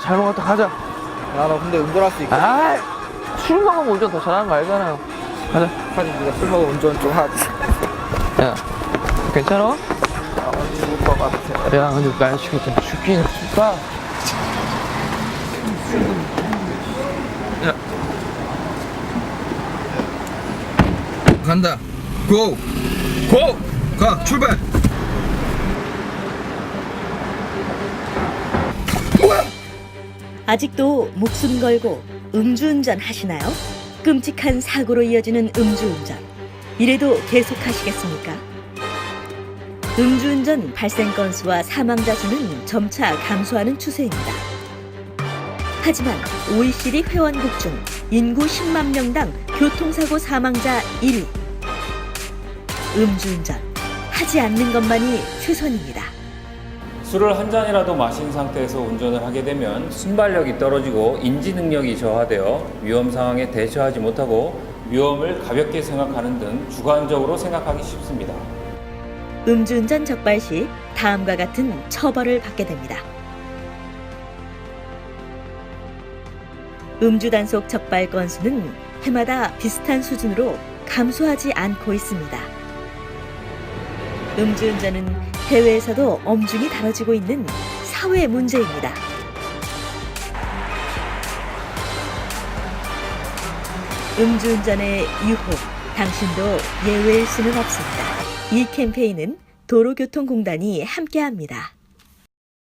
잘 먹었다 가자. 야, 나 근데 운전할 수 있고. 아, 술 먹으면 운전 더 잘하는 거 알잖아요. 가자. 아니, 네가 술 먹으면 운전 좀 하지. 야, 괜찮아? 아, 죽을 것 같아. 야, 근데 날씨가 좀 춥긴 춥다. 야. 간다. 고! 고! 가, 출발! 아직도 목숨 걸고 음주운전 하시나요? 끔찍한 사고로 이어지는 음주운전. 이래도 계속 하시겠습니까? 음주운전 발생 건수와 사망자 수는 점차 감소하는 추세입니다. 하지만 OECD 회원국 중 인구 10만 명당 교통사고 사망자 1위. 음주운전 하지 않는 것만이 최선입니다. 술을 한 잔이라도 마신 상태에서 운전을 하게 되면 순발력이 떨어지고 인지 능력이 저하되어 위험 상황에 대처하지 못하고 위험을 가볍게 생각하는 등 주관적으로 생각하기 쉽습니다. 음주운전 적발 시 다음과 같은 처벌을 받게 됩니다. 음주 단속 적발 건수는 해마다 비슷한 수준으로 감소하지 않고 있습니다. 음주운전은 해외에서도 엄중히 다뤄지고 있는 사회 문제입니다. 음주운전의 유혹, 당신도 예외일 수는 없습니다. 이 캠페인은 도로교통공단이 함께합니다.